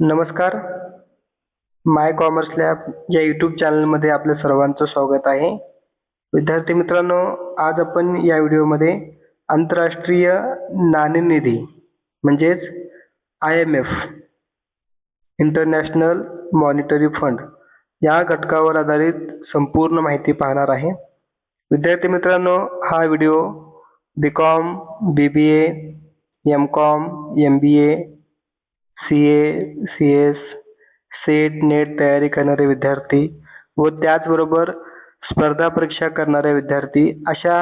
नमस्कार. माय commerce lab या YouTube चॅनलमध्ये आपल्या सर्वांचं स्वागत आहे. विद्यार्थी मित्रांनो आज आपण या व्हिडिओमध्ये आंतरराष्ट्रीय नाणेनिधी म्हणजेच I M F international monetary fund या घटकावर आधारित संपूर्ण माहिती पाहणार आहे. विद्यार्थी मित्रांनो हा video B com B B A M com M B A C A C S SET NET तयारी करणारे विद्यार्थी व त्याचबरोबर स्पर्धा परीक्षा करणारे विद्यार्थी अशा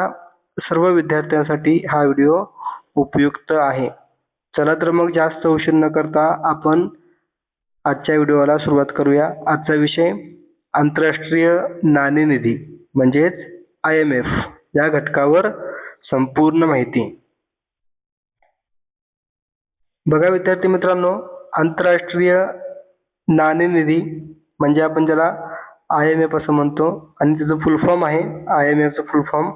सर्व विद्यार्थ्यांसाठी हा व्हिडिओ उपयुक्त आहे. चला तर मग जास्त उशीर न करता आपण आजच्या व्हिडिओला सुरुवात करूया. आजचा विषय आंतरराष्ट्रीय नाणेनिधी म्हणजेच आय एम एफ या घटकावर संपूर्ण माहिती. बघा विद्यार्थी मित्रांनो आंतरराष्ट्रीय नाणेनिधी म्हणजे आपण ज्याला आय एम एफ असं म्हणतो आणि त्याचं फुल फॉर्म आहे आय एम एफचं फुल फॉर्म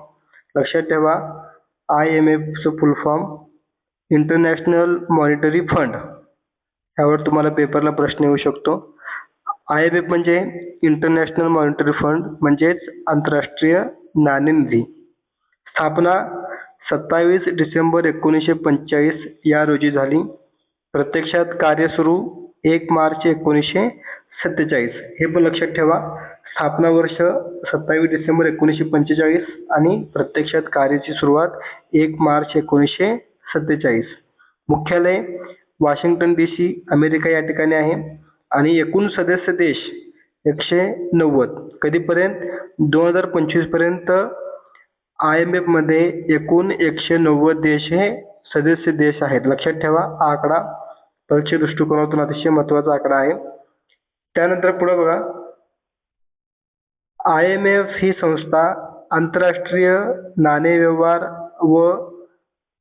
लक्षात ठेवा I M एफचं full form international monetary fund यावर तुम्हाला पेपरला प्रश्न येऊ शकतो. आय एम एफ म्हणजे इंटरनॅशनल मॉनिटरी फंड म्हणजेच आंतरराष्ट्रीय नाणेनिधी स्थापना सत्तावीस डिसेंबर एकोणीसशे पंचेचाळीस या रोजी झाली. प्रत्यक्षात कार्य सुरू एक मार्च एकोणीसशे सत्तेचाळीस. हे पण लक्षात ठेवा. स्थापना वर्ष सत्तावीस डिसेंबर एकोणीसशे पंचेचाळीस आणि प्रत्यक्षात कार्याची सुरुवात एक मार्च एकोणीसशे सत्तेचाळीस. मुख्यालय वॉशिंग्टन डी सी अमेरिका या ठिकाणी आहे. आणि एकूण सदस्य देश एकशे नव्वद. कधीपर्यंत? दोन हजार पंचवीसपर्यंत आय एम एफमध्ये एकूण एकशे नव्वद देश हे सदस्य देश आहेत. लक्षात ठेवा हा आकडा परीक्षे दृष्टिकोनातून अतिशय महत्त्वाचा आकडा आहे. त्यानंतर पुढे बघा. आय एम एफ ही संस्था आंतरराष्ट्रीय नाणे व्यवहार व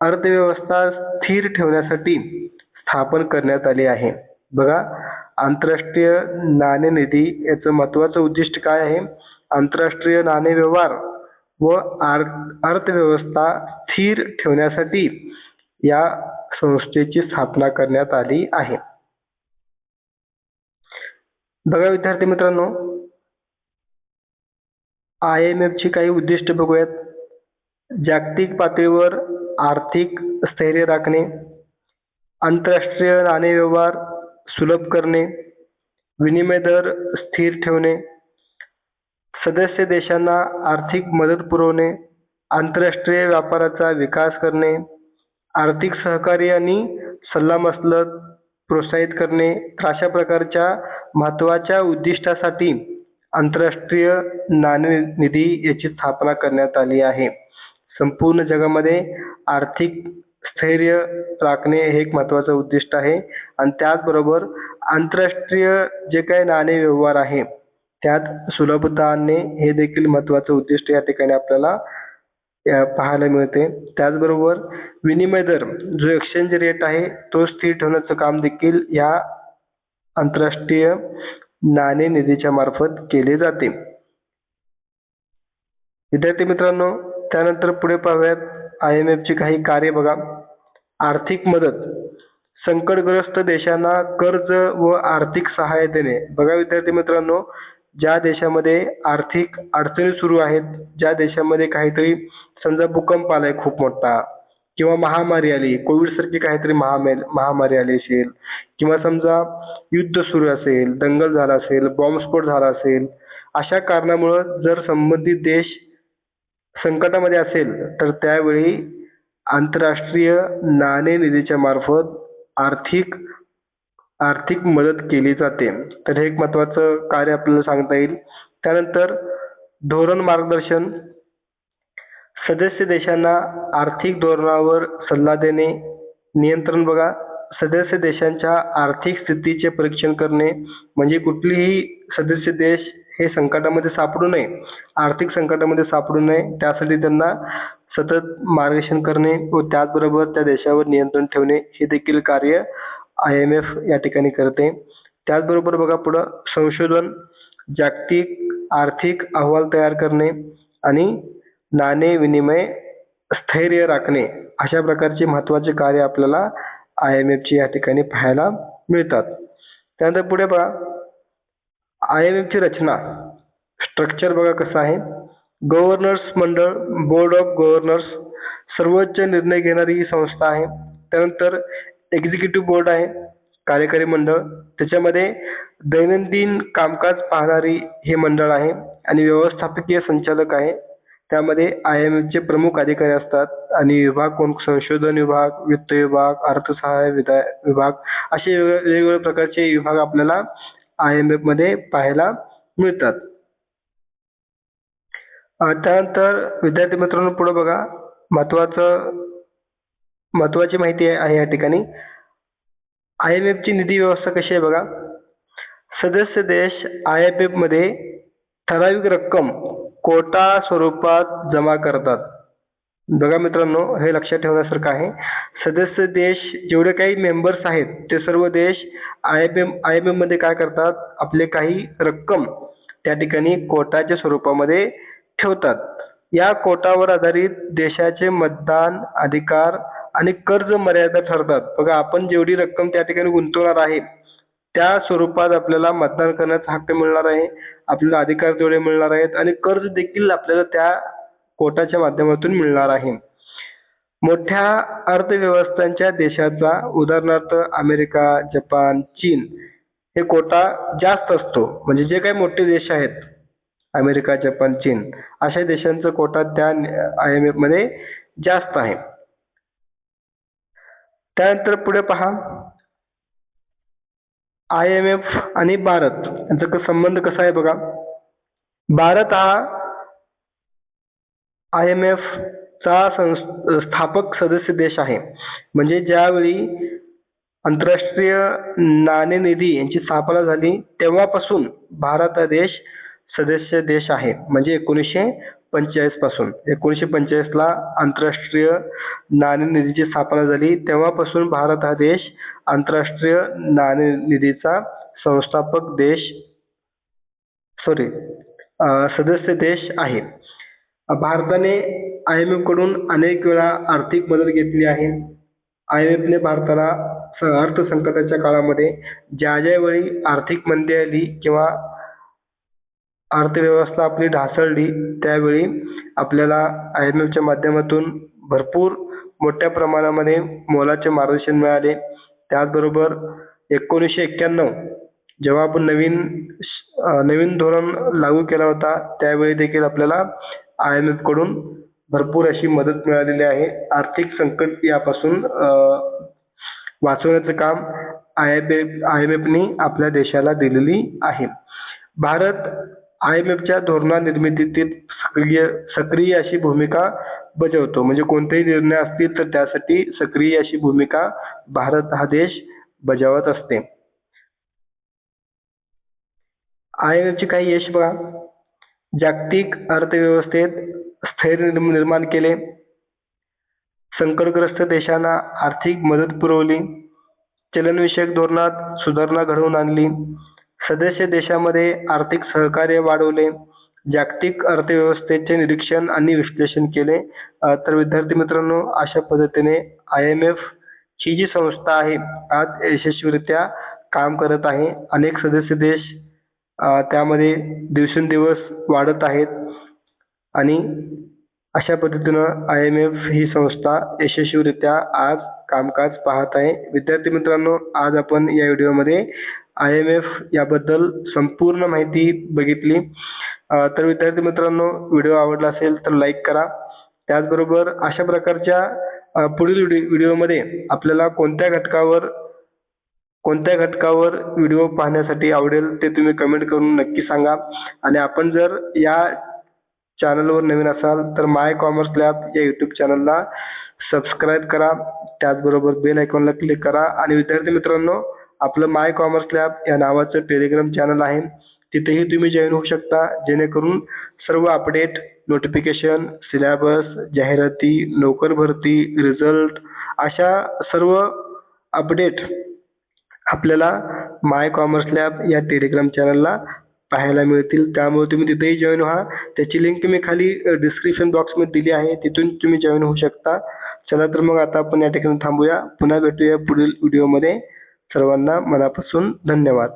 अर्थव्यवस्था स्थिर ठेवण्यासाठी स्थापन करण्यात आली आहे. बघा आंतरराष्ट्रीय नाणेनिधी याचं महत्त्वाचं उद्दिष्ट काय आहे? आंतरराष्ट्रीय नाणे व्यवहार व आर अर्थव्यवस्था स्थिर ठेवण्यासाठी या संस्थेची स्थापना करण्यात आली आहे. बघा विद्यार्थी मित्रांनो आय एम एफची काही उद्दिष्ट बघूयात. जागतिक पातळीवर आर्थिक स्थैर्य राखणे आंतरराष्ट्रीय नाणे व्यवहार सुलभ करणे विनिमय दर स्थिर ठेवणे सदस्य देशांना आर्थिक मदत पुरवणे आंतरराष्ट्रीय व्यापाराचा विकास करणे आर्थिक सहकार्य आणि सल्लामसलत प्रोत्साहित करणे अशा प्रकारच्या महत्त्वाच्या उद्दिष्टासाठी आंतरराष्ट्रीय नाणेनिधी याची स्थापना करण्यात आली आहे. संपूर्ण जगामध्ये आर्थिक स्थैर्य राखणे हे एक महत्त्वाचं उद्दिष्ट आहे आणि त्याचबरोबर आंतरराष्ट्रीय जे काही नाणे व्यवहार आहे त्यात सुलभता आणणे हे देखील महत्त्वाचं उद्दिष्ट या ठिकाणी आपल्याला पाहायला मिळते. त्याचबरोबर विनिमय दर जो एक्सचेंज रेट आहे तो स्थिर ठेवण्याचं काम देखील या आंतरराष्ट्रीय नाणेनिधीच्या मार्फत केले जाते. विद्यार्थी मित्रांनो त्यानंतर पुढे पाहूयात आय एम एफची काही कार्य बघा. आर्थिक मदत संकटग्रस्त देशांना कर्ज व आर्थिक सहाय्य देणे. बघा विद्यार्थी मित्रांनो ज्या देशामध्ये आर्थिक अडचणी सुरू आहेत ज्या देशामध्ये काहीतरी समजा भूकंप आलाय खूप मोठा किंवा महामारी आली कोविड सारखी काहीतरी महामेल महामारी आली असेल किंवा समजा युद्ध सुरू असेल दंगल झाला असेल बॉम्बस्फोट झाला असेल अशा कारणामुळं जर संबंधित देश संकटामध्ये असेल तर त्यावेळी आंतरराष्ट्रीय नाणेनिधीच्या मार्फत आर्थिक आर्थिक मदत केली जाते. तर हे एक महत्त्वाचं कार्य आपल्याला सांगता येईल. त्यानंतर धोरण मार्गदर्शन. सदस्य देशांना आर्थिक धोरणावर सल्ला देणे. नियंत्रण बघा. सदस्य देशांच्या आर्थिक स्थितीचे परीक्षण करणे. म्हणजे कुठलीही सदस्य देश हे संकटामध्ये सापडू नये. आर्थिक संकटामध्ये सापडू नये. त्यासाठी त्यांना सतत मार्गदर्शन करणे व त्याचबरोबर त्या देशावर नियंत्रण ठेवणे. हे देखील कार्य आय एम एफ या ठिकाणी करते. त्याचबरोबर बघा पुढं संशोधन जागतिक आर्थिक अहवाल तयार करणे आणि नाणे विनिमय स्थैर्य राखणे अशा प्रकारचे महत्त्वाचे कार्य आपल्याला आय एम एफची या ठिकाणी पाहायला मिळतात. त्यानंतर पुढे बघा आय एम एफची रचना. स्ट्रक्चर बघा कसं आहे. गव्हर्नर्स मंडळ बोर्ड ऑफ गव्हर्नर्स सर्वोच्च निर्णय घेणारी ही संस्था आहे. त्यानंतर एक्झिक्युटिव्ह बोर्ड आहे कार्यकारी मंडळ. त्याच्यामध्ये दैनंदिन कामकाज पाहणारी हे मंडळ आहे आणि व्यवस्थापकीय संचालक आहे. त्यामध्ये आय एम एफचे प्रमुख अधिकारी असतात आणि विभाग कोण संशोधन विभाग वित्त विभाग अर्थसहाय्य विधा विभाग असे वेगवेगळ्या प्रकारचे विभाग आपल्याला आय एम एफमध्ये पाहायला मिळतात. त्यानंतर विद्यार्थी मित्रांनो पुढे बघा. महत्वाचं महत्वाची माहिती आहे आहे या ठिकाणी. आय एम एफची निधी व्यवस्था कशी आहे बघा. सदस्य देश आय एम एफमध्ये ठराविक रक्कम कोटा स्वरूपात जमा करतात. बघा मित्रांनो हे लक्षात ठेवण्यासारखं आहे. सदस्य देश जेवढे काही मेंबर्स आहेत ते सर्व देश I M M I M एममध्ये काय करतात? आपले काही रक्कम त्या ठिकाणी कोटाच्या स्वरूपामध्ये ठेवतात. या कोटावर आधारित देशाचे मतदान अधिकार आणि कर्ज मर्यादा ठरतात. बघा आपण जेवढी रक्कम त्या ठिकाणी गुंतवणार आहे त्या स्वरूपात आपल्याला मतदान करण्याचा हक्क मिळणार आहे आपल्याला अधिकार तेवढे मिळणार आहेत आणि कर्ज देखील आपल्याला त्या कोटाच्या माध्यमातून मिळणार आहे. मोठ्या अर्थव्यवस्थांच्या देशाचा उदाहरणार्थ अमेरिका जपान चीन हे कोटा जास्त असतो. म्हणजे जे काही मोठे देश आहेत अमेरिका जपान चीन अशा देशांचा कोटा त्या आय एम एफमध्ये जास्त आहे. त्यानंतर पुढे पहा. आय एम एफ आणि भारत यांचा संबंध कसा आहे बघा. भारत हा आय एम एफ चा स्थापक सदस्य देश आहे. म्हणजे ज्यावेळी आंतरराष्ट्रीय नाणेनिधी यांची स्थापना झाली तेव्हापासून भारत हा देश सदस्य देश आहे. म्हणजे एकोणीसशे पंचेचाळीसपासून. एकोणीसशे पंचेचाळीस ला आंतरराष्ट्रीय नाणेनिधीची स्थापना झाली. तेव्हापासून भारत हा देश आंतरराष्ट्रीय नाणेनिधीचा संस्थापक देश सॉरी सदस्य देश आहे. भारताने आय एमकडून अनेक वेळा आर्थिक मदत घेतली आहे. आय एम एफने भारताला अर्थसंकटाच्या काळामध्ये ज्या ज्या वेळी आर्थिक मंदी आली किंवा अर्थव्यवस्था आपली ढासळली त्यावेळी आपल्याला आय एम एफच्या माध्यमातून भरपूर मोठ्या प्रमाणामध्ये मोलाचे मार्गदर्शन मिळाले. त्याचबरोबर एकोणीसशे एक्क्याण्णव जेव्हा आपण नवीन नवीन धोरण लागू केला होता त्यावेळी देखील आपल्याला आय एम एफकडून भरपूर अशी मदत मिळालेली आहे. आर्थिक संकट यापासून वाचवण्याचं काम I M F I M एफनी आपल्या देशाला दिलेली आहे. भारत आय एम एफच्या धोरणा निर्मितीतील सक्रिय सक्रिय अशी भूमिका बजावतो. म्हणजे कोणतेही निर्णय असतील तर त्यासाठी सक्रिय अशी भूमिका भारत हा देश बजावत असते. आय एम काही यश बघा. जागतिक अर्थव्यवस्थेत स्थैर्य निर्म- निर्माण केले. संकटग्रस्त देशांना आर्थिक मदत पुरवली. चलनविषयक धोरणात सुधारणा घडवून आणली. सदस्य देशामध्ये आर्थिक सहकार्य वाढवले जागतिक अर्थव्यवस्थेचे निरीक्षण आणि विश्लेषण केले. तर विद्यार्थी मित्रांनो अशा पद्धतीने आय एम एफ ही जी संस्था आहे आज यशस्वीरित्या काम करत आहे. अनेक सदस्य देश त्यामध्ये दिवसेंदिवस वाढत आहेत आणि अशा पद्धतीनं आय एम एफ ही संस्था यशस्वीरित्या आज कामकाज पाहत आहे. विद्यार्थी मित्रांनो आज आपण या व्हिडिओमध्ये आय एम एफ याबद्दल संपूर्ण माहिती बघितली. तर विद्यार्थी मित्रांनो व्हिडिओ आवडला असेल तर लाईक करा. त्याचबरोबर अशा प्रकारच्या पुढील व्हिडिओ व्हिडिओमध्ये आपल्याला कोणत्या घटकावर कोणत्या घटकावर व्हिडिओ पाहण्यासाठी आवडेल ते तुम्ही कमेंट करून नक्की सांगा. आणि आपण जर या चॅनलवर नवीन असाल तर माय कॉमर्स लॅब या यूट्यूब चॅनलला सबस्क्राईब करा. त्याचबरोबर बेल आयकॉनला क्लिक करा. आणि विद्यार्थी मित्रांनो आपलं माय कॉमर्स लॅब या नावाचं टेलिग्राम चॅनल आहे. तिथेही तुम्ही जॉईन होऊ शकता. जेणेकरून सर्व अपडेट नोटिफिकेशन सिलॅबस जाहिराती नोकर भरती रिझल्ट अशा सर्व अपडेट आपल्याला माय कॉमर्स लॅब या टेलिग्राम चॅनलला पाहायला मिळतील. त्यामुळे तुम्ही तिथेही जॉईन व्हा. त्याची लिंक मी खाली डिस्क्रिप्शन बॉक्समध्ये दिली आहे. तिथून तुम्ही जॉईन होऊ शकता. चला तर मग आता आपण या ठिकाणी थांबूया. पुन्हा भेटूया पुढील व्हिडिओमध्ये सर्वांना मनापासून धन्यवाद.